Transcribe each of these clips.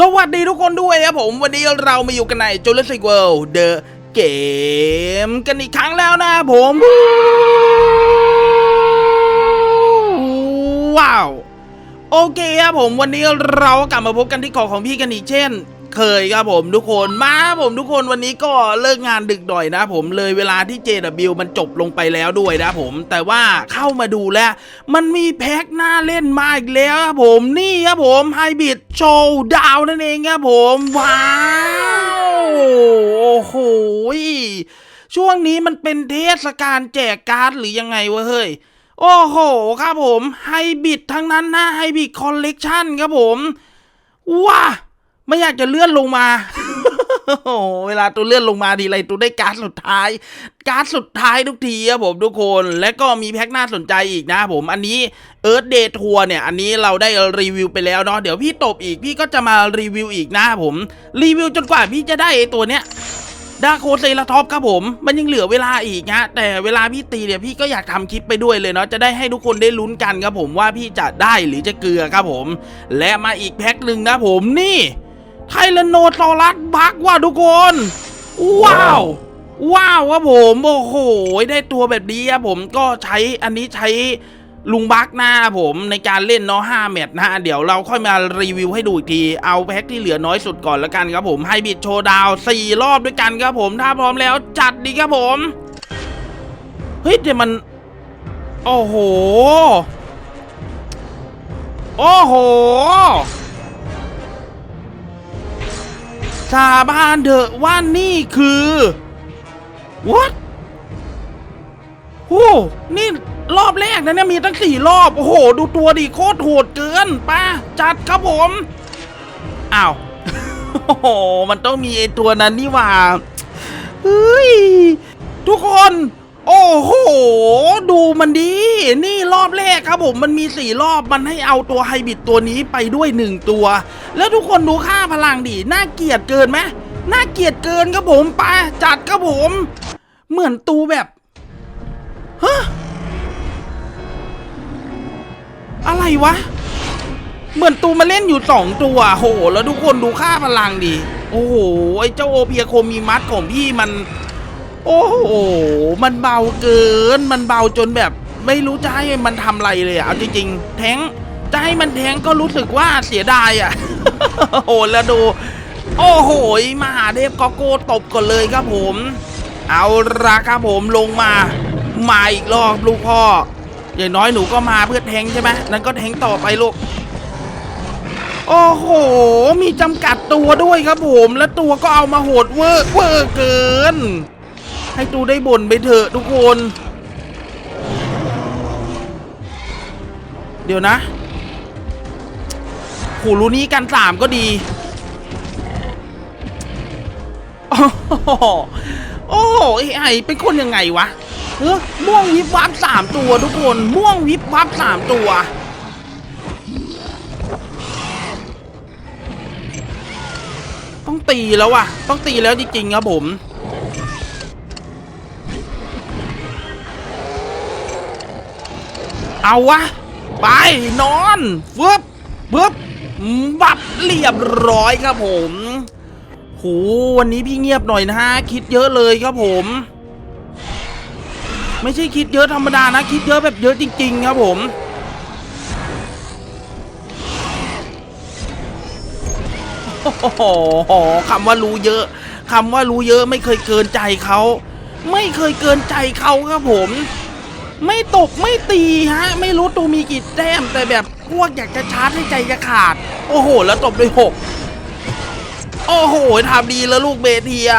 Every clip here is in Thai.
สวัสดีทุกคนด้วยครับผมวันนี้เรามาอยู่กันใน Jurassic World The Game กันอีกครั้งแล้วนะครับผม ว้าว โอเคครับผมวันนี้เรากลับมาพบกันที่เกาะของพี่กันอีกเช่น เคยครับผมทุกคนมาครับผมทุกคนวันนี้ก็เลิกงานดึกหน่อยนะ ผมเลยเวลาที่ JW มันจบลงไปแล้วด้วยนะผม แต่ว่าเข้ามาดูแล้ว มันมีแพ็คหน้าเล่นมาอีกแล้วครับผมนี่ครับผมไฮบิดโชว์ดาวนั่นเองครับผมว้าวโอ้โหช่วงนี้มันเป็นเทศกาลแจกการ์ดหรือยังไงวะเฮ้ยโอ้โห ครับผมไฮบิดทั้งนั้นนะไฮบิดคอลเลกชันครับผมว้า ไม่อยากจะเลื่อนลงมาโอ้เวลาตัวเลื่อนลงมาทีไรตัวได้การ์ดสุดท้าย การ์ดสุดท้ายทุกทีครับผมทุกคนและก็มีแพ็คน่าสนใจอีกนะผมอันนี้เอิร์ธเดย์ทัวร์เนี่ย อันนี้เราได้รีวิวไปแล้วเนาะเดี๋ยวพี่ตบอีกพี่ก็จะมารีวิวอีกนะผมรีวิวจนกว่าพี่จะได้ไอตัวเนี้ยดาโคเซราท็อปครับผมมันยังเหลือเวลาอีกฮะแต่เวลาพี่ตีเนี่ยพี่ก็อยากทำคลิปไปด้วยเลยเนาะจะได้ให้ทุกคนได้ลุ้นกันครับผมว่าพี่จะได้หรือจะเกลือครับผม และมาอีกแพ็คหนึ่งนะผมนี่ ไทแรนโนซอรัสบักว่าทุกคน ว้าว ว้าวครับผมโอ้โหได้ตัวแบบนี้ครับผมก็ใช้อันนี้ใช้ลุงบักหน้าผมในการเล่นเนาะ5แมตช์นะฮะ เดี๋ยวเราค่อยมารีวิวให้ดูอีกที เอาแพ็คที่เหลือน้อยสุดก่อนละกันครับผมให้บิดโชว์ดาว4รอบด้วยกันครับผม ถ้าพร้อมแล้วจัดดีครับผม เฮ้ยแต่มัน โอ้โห โอ้โห สาบานเถอะว่านี่คือ what โอ้นี่รอบแรกนะเนี่ยมีตั้งสี่รอบ โอ้โห ดูตัวดิโคตรโหดเกินป้าจัดครับผมอ้าวโอ้โห มันต้องมีไอตัวนั้นนี่หว่าเฮ้ย ทุกคน โอ้โห ดูมันดี นี่รอบแรกครับผม มันมีสี่รอบมันให้เอาตัวไฮบิดตัวนี้ไปด้วยหนึ่งตัว แล้วทุกคนดูค่าพลังดิน่าเกลียดเกินไหมน่าเกลียดเกินครับผมไปจัดครับผม เหมือนตูแบบฮะอะไรวะ เหมือนตูมาเล่นอยู่สองตัวโห แล้วทุกคนดูค่าพลังดิโอ้โหไอเจ้าโอเพียโคมีมัดของพี่มัน โอ้โห มันเบาเกิน มันเบาจนแบบ ไม่รู้จะให้มันทำอะไรเลยอะเอาจริงๆ แทงจะให้มันแทงก็รู้สึกว่าเสียดายอะ โอ้โหแล้วดู โอ้โหมหาเทพกอโก้ตบก่อนเลยครับผม เอาละครับผมลงมา มาอีกรอบลูกพ่อ อย่างน้อยหนูก็มาเพื่อแทงใช่ไหมนั้นก็แทงต่อไปลูก โอ้โห มีจำกัดตัวด้วยครับผม แล้วตัวก็เอามาโหดเวอร์เวอร์เกิน ให้ตูได้บ่นไปเถอะทุกคน เดี๋ยวนะหูรูนี้กันสามก็ดี โอ้โหโอ้โหไอ้ไอเป็นคนยังไงวะเออม่วงวิบวับสามตัวทุกคน ม่วงวิบวับสามตัวต้องตีแล้วว่ะต้องตีแล้วจริงๆครับผม เอาวะ ไปนอนฟึบฟึบบับเรียบร้อยครับผมโหวันนี้พี่เงียบหน่อยนะฮะ คิดเยอะเลยครับผม ไม่ใช่คิดเยอะธรรมดานะ คิดเยอะแบบเยอะจริง ๆ ครับผม โอ้โหคำว่ารู้เยอะคำว่ารู้เยอะไม่เคยเกินใจเขา ไม่เคยเกินใจเขาครับผม ไม่ตกไม่ตีฮะ ไม่รู้ตูมีกี่แต้มแต่แบบพวกอยากจะชาร์จให้ใจจะขาด โอ้โห แล้วตบด้วยหกโอ้โหทำดีแล้วลูกเบเทีย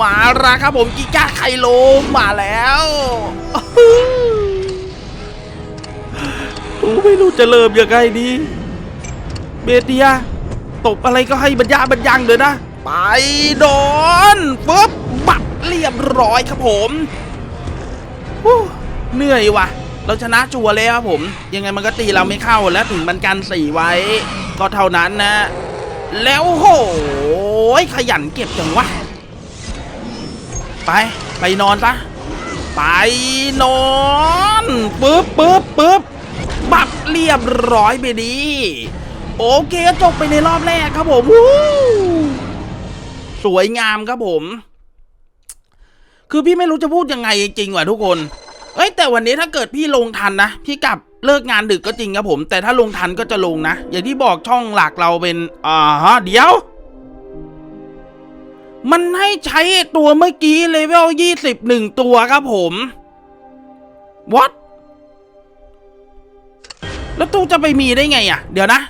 มาละครับผมกิก้าไคโลมาแล้วตูไม่รู้จะเริ่มยังไงดีเบเทียตบอะไรก็ให้บรรยาบรรยังเลยนะ ไปโดนปุ๊บบัดเรียบร้อยครับผม เหนื่อยว่ะ เราชนะจัวแล้วครับผม ยังไงมันก็ตีเราไม่เข้าแล้วถึงมันกันสี่ไว้ ก็เท่านั้นนะ แล้วโหยขยันเก็บจังวะ ไปไปนอนซะไปนอนปึ๊บปึ๊บปึ๊บบับเรียบร้อยไปดีโอเคจบไปในรอบแรกครับผมวู้สวยงามครับผม คือพี่ไม่รู้จะพูดยังไงจริงว่ะทุกคน เอ้ยแต่วันนี้ถ้าเกิดพี่ลงทันนะ พี่กลับเลิกงานดึกก็จริงครับผม แต่ถ้าลงทันก็จะลงนะ อย่างที่บอกช่องหลักเราเป็นอ่าฮะเดี๋ยว มันให้ใช้ตัวเมื่อกี้เลเวลยี่สิบหนึ่งตัวครับผม what แล้วตู้จะไปมีได้ไงอะ เดี๋ยวนะ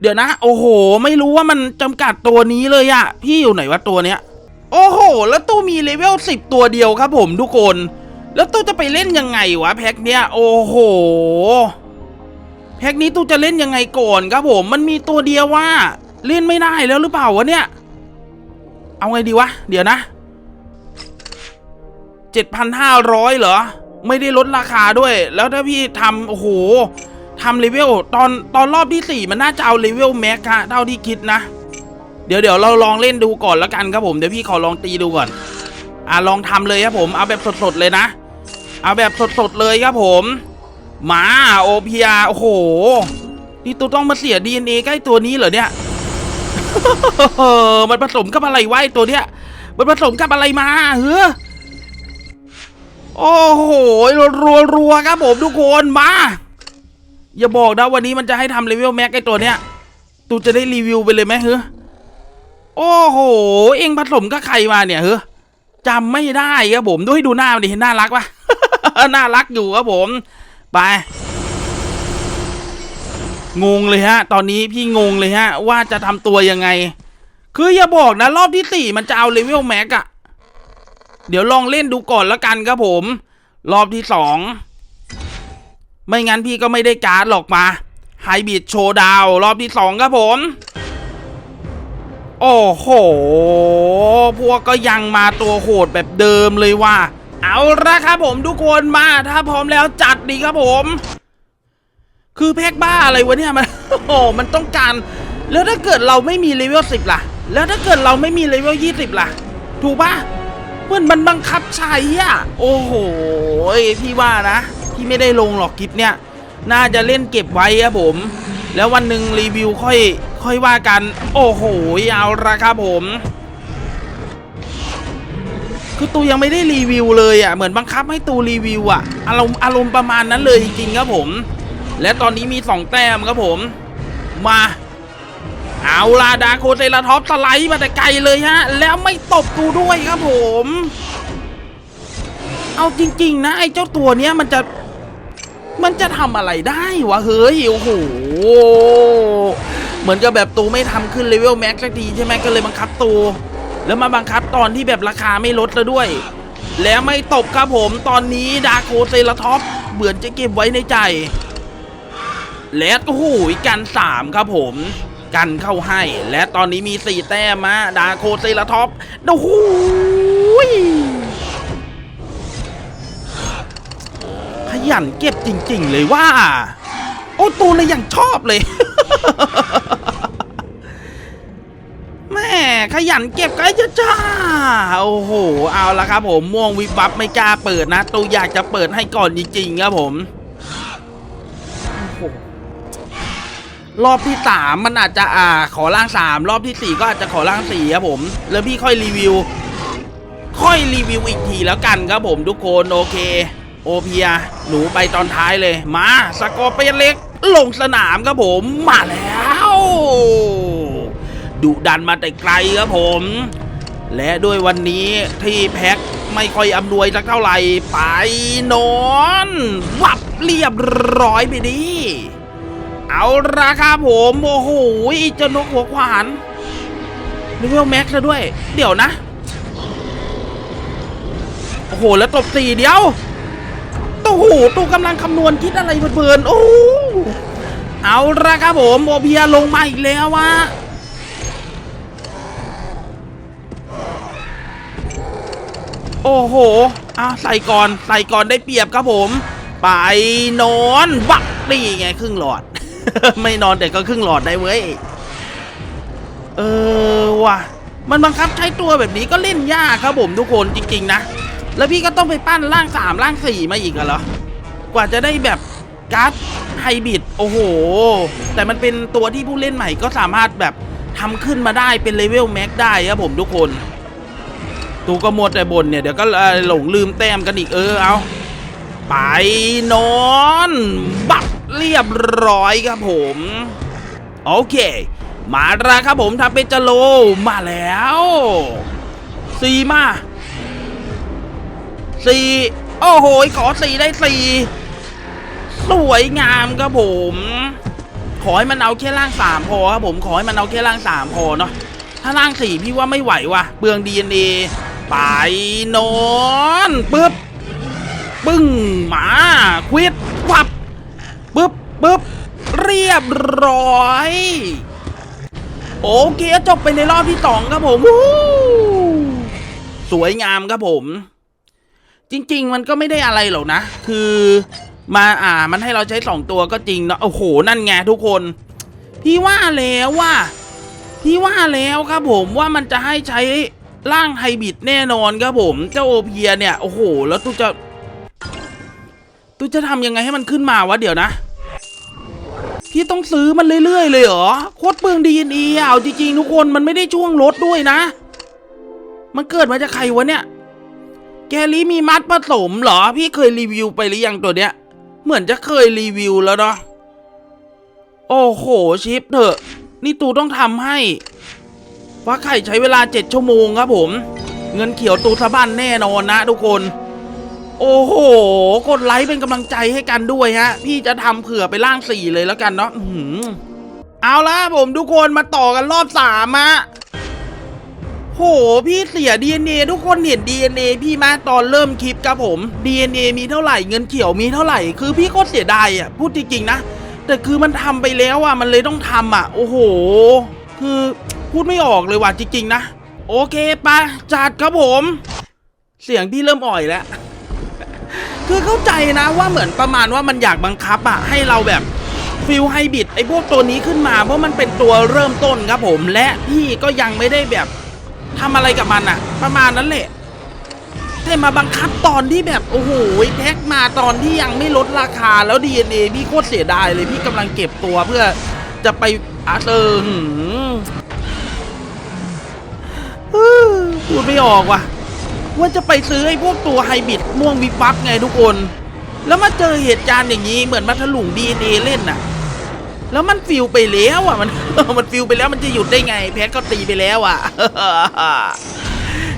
เดี๋ยวนะ โอ้โห ไม่รู้ว่ามันจำกัดตัวนี้เลยอะพี่อยู่ไหนวะตัวเนี้ย โอ้โห แล้วตู้มีเลเวลสิบตัวเดียวครับผมทุกคน แล้วตู้จะไปเล่นยังไงวะแพ็คเนี้ยโอ้โห แพ็คนี้ตู้จะเล่นยังไงก่อนครับผม มันมีตัวเดียวว่า เล่นไม่ได้แล้วหรือเปล่าวะเนี่ย เอาไงดีวะ เดี๋ยวนะเจ็ดพันห้าร้อยเหรอ ไม่ได้ลดราคาด้วย แล้วถ้าพี่ทำโอ้โหทำเลเวลตอนตอนรอบที่สี่มันน่าจะเอาเลเวลแม็กฮะเท่าที่คิดนะ เดี๋ยวเดี๋ยวเราลองเล่นดูก่อนแล้วกันครับผม เดี๋ยวพี่ขอลองตีดูก่อนอะลองทำเลยครับผม เอาแบบสดๆเลยนะ เอาแบบสดๆเลยครับผมมาโอพีอาโอ้โห นี่ตัวต้องมาเสีย DNA ใกล้ตัวนี้เหรอเนี่ยมันผสมกับอะไรไว้ตัวเนี้ย มันผสมกับอะไรมาเฮ้อโอ้โหรัวรัวครับผมทุกคนมา อย่าบอกนะวันนี้มันจะให้ทำเลเวลแม็กไอตัวเนี้ยตูจะได้รีวิวไปเลยไหมเฮ้อโอ้โห เองผสมกับใครมาเนี่ยเฮ้อจำไม่ได้ครับผมด้วยดูหน้ามันดิเห็นน่ารักปะ น่ารักอยู่ครับผม ไป งงเลยฮะ ตอนนี้พี่งงเลยฮะ ว่าจะทำตัวยังไง คืออย่าบอกนะ รอบที่สี่มันจะเอาเลเวลแม็กอะเดี๋ยวลองเล่นดูก่อนล้วกันครับผม รอบที่สอง ไม่งั้นพี่ก็ไม่ได้การ์ดหรอกมาไฮบีดโชว์ดาวรอบที่สองครับผม โอ้โห พวกก็ยังมาตัวโหดแบบเดิมเลยว่า เอาละครับผมทุกคนมาถ้าพร้อมแล้วจัดดีครับผม คือแพ็กบ้าอะไรวะเนี่ยมันโอ้โหมันต้องการ แล้วถ้าเกิดเราไม่มีเลเวลสิบล่ะ แล้วถ้าเกิดเราไม่มีเลเวลยี่สิบล่ะ ถูกปะเหมือนมันบังคับใช้อะ โอ้โหพี่ว่านะพี่ไม่ได้ลงหรอกคลิปเนี่ย น่าจะเล่นเก็บไว้ครับผม แล้ววันหนึ่งรีวิวค่อยค่อยว่ากัน โอ้โหเอาละครับผม คือตูยังไม่ได้รีวิวเลยอะเหมือนบังคับให้ตูรีวิวอะอารมณ์อารมณ์ประมาณนั้นเลยจริงๆครับผม และตอนนี้มีสองแต้มครับผม มาเอาลาดาโคเซราท็อปสไลด์มาแต่ไกลเลยฮะ แล้วไม่ตบกูด้วยครับผม เอาจริง ๆ นะ ไอ้เจ้าตัวเนี้ยมันจะ มันจะทำอะไรได้วะเฮ้ยโอ้โหเหมือนกับแบบตูไม่ทำขึ้นเลเวลแม็กซ์สักทีใช่ไหมก็เลยบังคับตู แล้วมาบังคับตอนที่แบบราคาไม่ลดแล้วด้วย แล้วไม่ตบครับผมตอนนี้ดาโคเซราท็อปเหมือนจะเก็บไว้ในใจ และโอ้โหกันสามครับผมกันเข้าให้ และตอนนี้มีสี่แต้มมาดาโคเซราท็อปโอ้โหยขยันเก็บจริง ๆ เลยว่า โอ้ตูเลยอย่างชอบเลย ขยันเก็บก็จะจ้าโอ้โห เอาละครับผมม่วงวิบวับไม่กล้าเปิดนะ ตูอยากจะเปิดให้ก่อนจริงๆครับผมรอบที่สามมันอาจจะอ่าขอล่างสามรอบที่สี่ก็อาจจะขอล่างสี่ครับผม แล้วพี่ค่อยรีวิว ค่อยรีวิวอีกทีแล้วกันครับผมทุกคนโอเค โอเพีย หนูไปตอนท้ายเลย มาสกอร์เปียนเล็ก ลงสนามครับผมมาแล้ว ดุดันมาแต่ไกลครับผม และด้วยวันนี้ที่แพ็คไม่ค่อยอำนวยสักเท่าไหร่ไปนอนวับเรียบร้อยไปดิเอาราคาผมโอ้โหเจ้านกหัวขวานเลเวลแม็กซ์แล้วด้วย เดี๋ยวนะ โอ้โห แล้วตบสี่เดียวโอ้โหตูกำลังคำนวณคิดอะไรเพลินโอ้เอาละครับผมโอเพียลงมาอีกแล้ววะ โอ้โหอะใส่ก่อนใส่ก่อนได้เปรียบครับผม ไปนอนวักนี่ไงครึ่งหลอด ไม่นอนแต่ก็ครึ่งหลอดได้เว้ย เออว่ะ มันบังคับใช้ตัวแบบนี้ก็เล่นยากครับผมทุกคนจริง ๆ นะ แล้วพี่ก็ต้องไปปั้นร่างสามร่างสี่มาอีกเหรอ กว่าจะได้แบบการ์ดไฮบริดโอ้โห แต่มันเป็นตัวที่ผู้เล่นใหม่ก็สามารถแบบทำขึ้นมาได้เป็นเลเวลแม็กได้ครับผมทุกคน ตูก็หมดแต่บนเนี่ยเดี๋ยวก็หลงลืมแต้มกันอีกเออเอาไปนอนบักเรียบร้อยครับผมโอเค มาแล้วครับผมทำเป็นจโลมาแล้วสี่มาสี่โอ้โหขอสี่ได้สี่สวยงามครับผม ขอให้มันเอาแค่ล่างสามพอครับผมขอให้มันเอาแค่ล่างสามพอเนาะถ้าล่างสี่พี่ว่าไม่ไหวว่ะเปลืองดีเอ็นเอ ไปนอนปึ๊บปึ้งหมาควิดวับปึ๊บปึ๊บเรียบร้อย โอเคจบไปในรอบที่สองครับผมวู้สวยงามครับผม จริง ๆ มันก็ไม่ได้อะไรหรอกนะ คือมาอ่ามันให้เราใช้สองตัวก็จริงเนาะโอ้โหนั่นไงทุกคน พี่ว่าแล้วว่าพี่ว่าแล้วครับผมว่ามันจะให้ใช้ ร่างไฮบริดแน่นอนครับผม เจ้าโอเพียเนี่ย โอ้โห แล้วตูจะตูจะทำยังไงให้มันขึ้นมาวะเดี๋ยวนะ พี่ต้องซื้อมันเรื่อยๆเลยเหรอ โคตรเปลืองดีเอ็นอีอะเอาจริงๆทุกคนมันไม่ได้ช่วงลดด้วยนะ มันเกิดมาจากใครวะเนี่ย แกลี่มีมัดผสมเหรอ พี่เคยรีวิวไปหรือยังตัวเนี้ย เหมือนจะเคยรีวิวแล้วเนาะ โอ้โหชิปเถอะ นี่ตูต้องทำให้ ฟ้าไข่ใช้เวลาเจ็ดชั่วโมงครับผม เงินเขียวตูสะบันแน่นอนนะทุกคน โอ้โห กดไลค์เป็นกำลังใจให้กันด้วยฮะ พี่จะทำเผื่อไปล่างสี่เลยแล้วกันเนาะอื้อหือเอาละผมทุกคนมาต่อกันรอบสามอะโห พี่เสีย DNA ทุกคนเห็น DNA พี่มาตอนเริ่มคลิปครับผม DNA มีเท่าไหร่เงินเขียวมีเท่าไหร่ คือพี่ก็เสียดายอะพูดจริงๆนะ แต่คือมันทำไปแล้วอะมันเลยต้องทำอะโอ้โห คือ พูดไม่ออกเลยว่ะจริงๆนะ โอเคปะจัดครับผม เสียงพี่เริ่มอ่อยแล้ว คือเข้าใจนะว่าเหมือนประมาณว่ามันอยากบังคับอะให้เราแบบฟิลไฮบริดไอพวกตัวนี้ขึ้นมาเพราะมันเป็นตัวเริ่มต้นครับผม และพี่ก็ยังไม่ได้แบบทำอะไรกับมันอะประมาณนั้นแหละแต่มาบังคับตอนที่แบบโอ้โหแพ็คมาตอนที่ยังไม่ลดราคาแล้ว DNA พี่โคตรเสียดายเลยพี่กำลังเก็บตัวเพื่อจะไปอาเตอร์ พูดไม่ออกว่ะ ว่าจะไปซื้อไอ้พวกตัวไฮบิดม่วงวิบวับไงทุกคน แล้วมาเจอเหตุการณ์อย่างนี้เหมือนมาถลุงดีเอเล่นน่ะ แล้วมันฟิลไปแล้วอะมันมันฟิลไปแล้วมันจะหยุดได้ไง แพทก็ตีไปแล้วอะ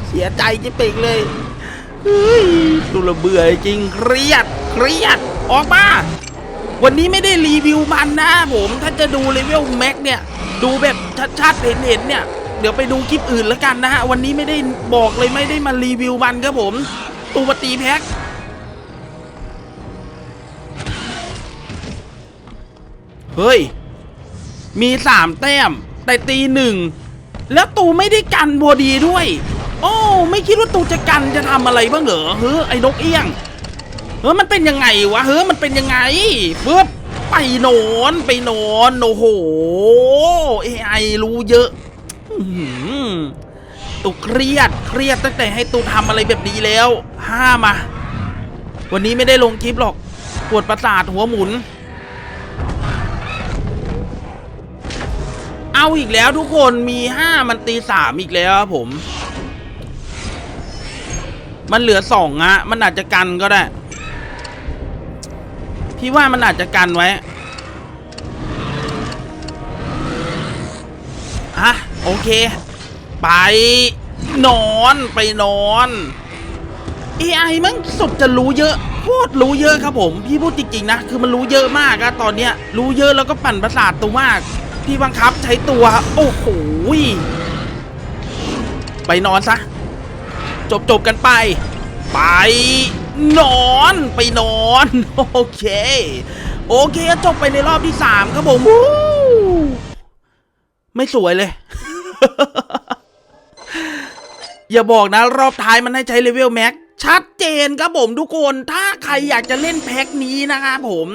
เสียใจจะเป่งเลยเฮ้ยตุละเบื่อจริงเครียดเครียดออกมาวันนี้ไม่ได้รีวิวมันนะผม ถ้าจะดูเลเวลแม็กเนี่ย ดูแบบชัดๆเห็นๆเนี่ย ดี๋ยวไปดูคลิปอื่นแล้วกันนะฮะ วันนี้ไม่ได้บอกเลยไม่ได้มารีวิวมันครับผม ตูมาตีแพ็คเฮ้ย มีสามแต้ม แต่ตีหนึ่ง แล้วตูไม่ได้กันพอดีด้วย โอ้ ไม่คิดว่าตูจะกันจะทำอะไรบ้างเหรอ เฮ้อไอ้นกเอี้ยง เฮ้ยมันเป็นยังไงวะ เฮ้ยมันเป็นยังไงปึ๊บไปนอนไปนอนโอ้โห AI รู้เยอะ ตุเครียดเครียดตั้งแต่ให้ตูทำอะไรแบบนี้แล้ว ห้ามา วันนี้ไม่ได้ลงคลิปหรอก ปวดประสาทหัวหมุน เอาอีกแล้วทุกคนมีห้ามันตีสามอีกแล้วครับผม มันเหลือสองอะมันอาจจะกันก็ได้ พี่ว่ามันอาจจะกันไว้ โอเค ไป นอนไปนอน AI มันสุดจะรู้เยอะโคตรรู้เยอะครับผม พี่พูดจริงๆนะ คือมันรู้เยอะมากอะตอนเนี้ย รู้เยอะแล้วก็ปั่นประสาทตัวมาก พี่บังคับใช้ตัว โอ้โหไปนอนซะ จบจบกันไป ไปนอนไปนอน โอเค โอเคจบไปในรอบที่สามครับผม ไม่สวยเลย อย่าบอกนะรอบท้ายมันให้ใช้เลเวลแม็กชัดเจนครับผมทุกคน ถ้าใครอยากจะเล่นแพ็คนี้นะครับผม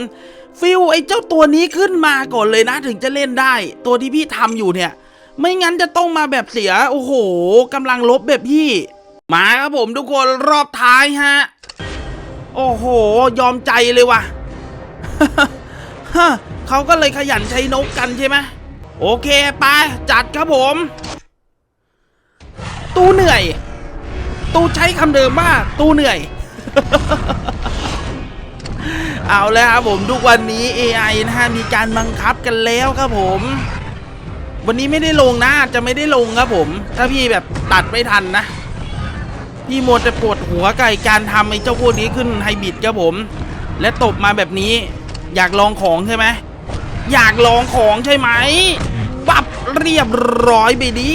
ฟิลไอ้เจ้าตัวนี้ขึ้นมาก่อนเลยนะ ถึงจะเล่นได้ ตัวที่พี่ทำอยู่เนี่ย ไม่งั้นจะต้องมาแบบเสีย โอ้โหกำลังลบแบบพี่ มาครับผมทุกคนรอบท้ายฮะ โอ้โห ยอมใจเลยว่ะฮะเขาก็เลยขยันใช้นกกันใช่ไหม โอเคไปจัดครับผม ตูเหนื่อย ตูใช้คำเดิมว่าตูเหนื่อย เอาแล้วครับผมทุกวันนี้ AI นะฮะมีการบังคับกันแล้วครับผม วันนี้ไม่ได้ลงนะจะไม่ได้ลงครับผม ถ้าพี่แบบตัดไม่ทันนะ พี่โมวแต่ปวดหัวกับการทำไอ้เจ้าพวกนี้ขึ้นไฮบิดครับผม และตบมาแบบนี้อยากลองของใช่ไหมอยากลองของใช่ไหม ปับเรียบร้อยไปดี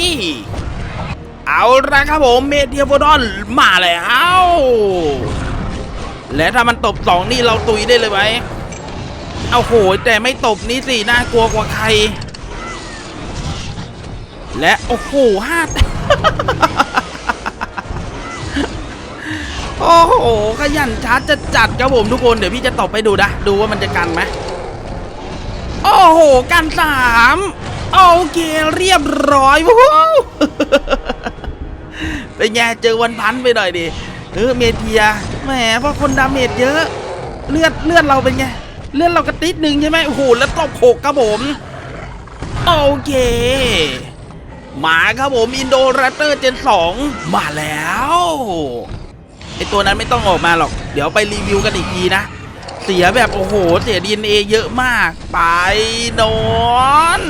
เอาละครับผมเมเทียโฟดอนมาแล้วและถ้ามันตบสองนี่เราตุยได้เลยไหมเอาโหแต่ไม่ตบนี่สิน่ากลัวกว่าใคร และโอ้โหห้าโอ้โหขยันชาร์จจะจัดครับผมทุกคนเดี๋ยวพี่จะตบไปดูนะ ดูว่ามันจะกันไหมโอ้โห กันสาม โอเคเรียบร้อยวู้เป็นไงเจอวันพันไปหน่อยดิเออเมเทียแหมเพราะคนดาเมจเยอะ เลือดเลือดเราเป็นไงเลือดเรากระติดหนึ่งใช่ไหมโอ้โหแล้วตบหกครับผมโอเคมาครับผมอินโดแรปเตอร์เจน2มาแล้วไอตัวนั้นไม่ต้องออกมาหรอก เดี๋ยวไปรีวิวกันอีกทีนะ เสียแบบโอ้โห เสียดีเอเยอะมาก ไปนอน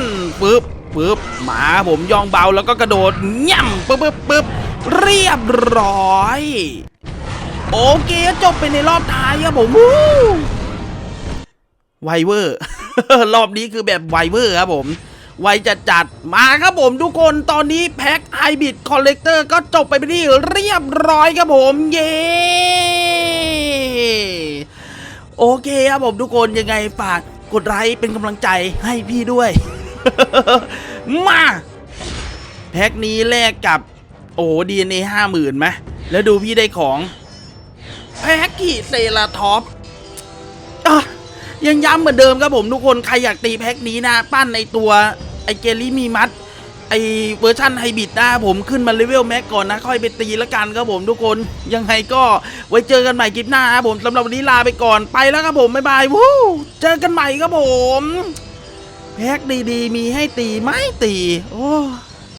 ปึ๊บปึ๊บหมาผมย่องเบาแล้วก็กระโดดย่ำปึ๊บปึ๊บปึ๊บเรียบร้อย โอเคจบไปในรอบท้ายครับผมไวเวอร์รอบนี้คือแบบไวเวอร์ครับผมไวจัดจัดมาครับผมทุกคนตอนนี้แพ็คไฮบิดคอลเลกเตอร์ก็จบไปเป็นที่เรียบร้อยครับผม เย้ โอเคครับผมทุกคนยังไงฝากกดไลค์เป็นกำลังใจให้พี่ด้วย มาแพ็คนี้แลกกับ โอ้ดีเอ็นเอห้าหมื่นไหมแล้วดูพี่ได้ของแพ็กกี้เซราท็อปอยังย้ำเหมือนเดิมครับผมทุกคน ใครอยากตีแพ็คนี้นะ ปั้นในตัวไอเกลี่มีมัด อเวอร์ชันไฮบริดนะผมขึ้นมาเลเวลแม็กก่อนนะ ค่อยไปตีละกันครับผมทุกคนยังไงก็ไว้เจอกันใหม่คลิปหน้าครับผมสำหรับวันนี้ลาไปก่อนไปแล้วครับผมบ๊ายบายวู้เจอกันใหม่ครับผมแพ็กดีๆ มีให้ตีไม่ตี โอ้